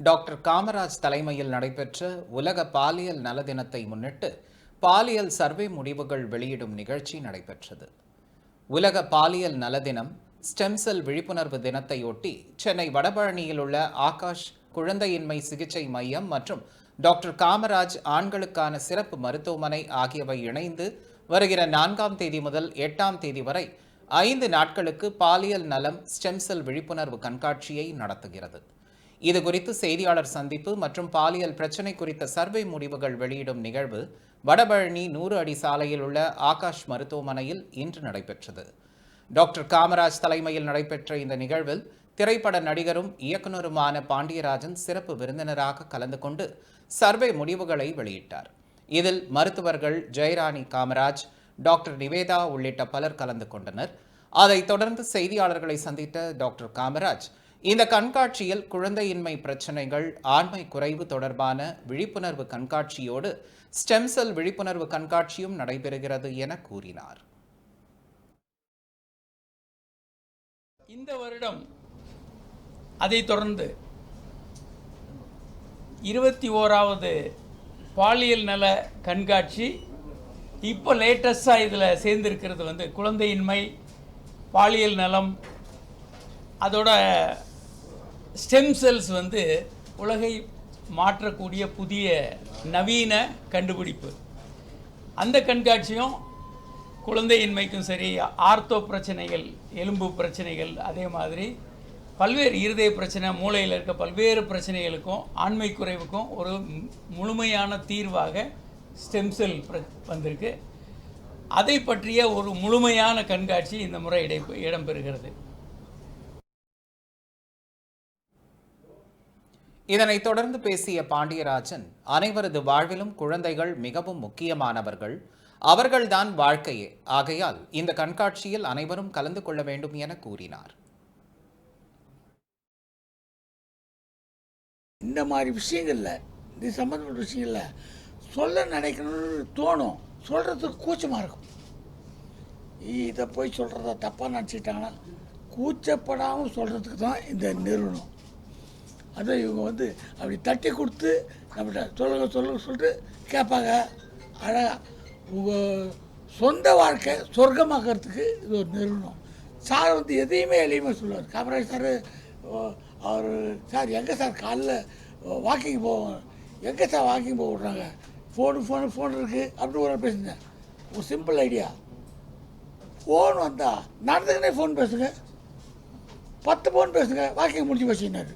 Doctor Kamaraj தலைமையில் நடைபெற்ற உலக பாலியல் நல தினத்தை முன்னிட்டு பாலியல் சர்வே முடிவுகள் வெளியிடும் நிகழ்ச்சி நடைபெற்றது. உலக பாலியல் நல தினம் ஸ்டெம் செல் விழிப்புணர்வு தினத்தையொட்டி சென்னை வடபழனியில் உள்ள ஆகாஷ் குழந்தையின்மை சிகிச்சை மையம் மற்றும் டாக்டர் காமராஜ் ஆண்களுக்கான சிறப்பு மருத்துவமனை ஆகியவை இணைந்து வருகிற நான்காம் தேதி முதல் எட்டாம் தேதி வரை ஐந்து நாட்களுக்கு பாலியல் நலம் ஸ்டெம் செல் விழிப்புணர்வு கண்காட்சியை நடத்துகிறது. இது குறித்து செய்தியாளர் சந்திப்பு மற்றும் பாலியல் பிரச்சினை குறித்த சர்வே முடிவுகள் வெளியிடும் நிகழ்வு வடபழனி நூறு அடி சாலையில் உள்ள ஆகாஷ் மருத்துவமனையில் இன்று நடைபெற்றது. டாக்டர் காமராஜ் தலைமையில் நடைபெற்ற இந்த நிகழ்வில் திரைப்பட நடிகரும் இயக்குனருமான பாண்டியராஜன் சிறப்பு விருந்தினராக கலந்து கொண்டு சர்வே முடிவுகளை வெளியிட்டார். இதில் மருத்துவர்கள் ஜெயராணி காமராஜ் டாக்டர் நிவேதா உள்ளிட்ட பலர் கலந்து கொண்டனர். அதைத் தொடர்ந்து செய்தியாளர்களை சந்தித்த டாக்டர் காமராஜ் இந்த கண்காட்சியில் குழந்தையின்மை பிரச்சனைகள் ஆண்மை குறைவு தொடர்பான விழிப்புணர்வு கண்காட்சியோடு ஸ்டெம் செல் விழிப்புணர்வு கண்காட்சியும் நடைபெறுகிறது என கூறினார். இந்த வருடம் அதைத் தொடர்ந்து இருபத்தி ஓராவது பாலியல் நல கண்காட்சி இப்போ லேட்டஸ்டாக இதில் சேர்ந்திருக்கிறது வந்து குழந்தையின்மை பாலியல் நலம் அதோட ஸ்டெம் செல்ஸ் வந்து உலகை மாற்றக்கூடிய புதிய நவீன கண்டுபிடிப்பு. அந்த கண்காட்சியும் குழந்தையின்மைக்கும் சரி ஆர்த்தோ பிரச்சனைகள் எலும்பு பிரச்சனைகள் அதே மாதிரி பல்வேறு இருதய பிரச்சனை மூளையில் இருக்க பல்வேறு பிரச்சனைகளுக்கும் ஆண்மை குறைவுக்கும் ஒரு முழுமையான தீர்வாக ஸ்டெம் செல் பிர- வந்திருக்கு. அதை பற்றிய ஒரு முழுமையான கண்காட்சி இந்த முறை இடை இடம்பெறுகிறது. இதனைத் தொடர்ந்து பேசிய பாண்டியராஜன் அனைவரது வாழ்விலும் குழந்தைகள் மிகவும் முக்கியமானவர்கள். அவர்கள்தான் வாழ்க்கையே. ஆகையால் இந்த கண்காட்சியில் அனைவரும் கலந்து கொள்ள வேண்டும் என கூறினார். இந்த மாதிரி விஷயங்கள்ல இது சம்மந்தப்பட்ட விஷயங்கள்ல சொல்ல நினைக்கணும்னு தோணும். சொல்கிறதுக்கு கூச்சமாக இருக்கும். இதை போய் சொல்கிறத தப்பாக நினச்சிட்டாங்கன்னா கூச்சப்படாமல் சொல்கிறதுக்கு தான் இந்த நிறுவனம். அதை இவங்க வந்து அப்படி தட்டி கொடுத்து நம்மகிட்ட சொல்லுங்க சொல்லுங்க சொல்லிட்டு கேட்பாங்க. அழகாக உங்கள் சொந்த வாழ்க்கை சொர்க்கமாக்கிறதுக்கு இது ஒரு நிறுவனம். சார் வந்து எதையுமே எளிமையாக சொல்லுவார். காமராஜ் சார் அவர் சார் எங்கே சார் காலைல வாக்கிங் போவோம் எங்கே சார் வாக்கிங் போக விட்றாங்க? ஃபோனு ஃபோனு ஃபோன் இருக்குது அப்படின்னு ஒரு பேசுனேன் ஒரு சிம்பிள் ஐடியா. ஃபோன் வந்தால் நடந்துக்கினே ஃபோன் பேசுங்க. பத்து ஃபோன் பேசுங்க. வாக்கிங் முடிஞ்சு வச்சுக்கினாரு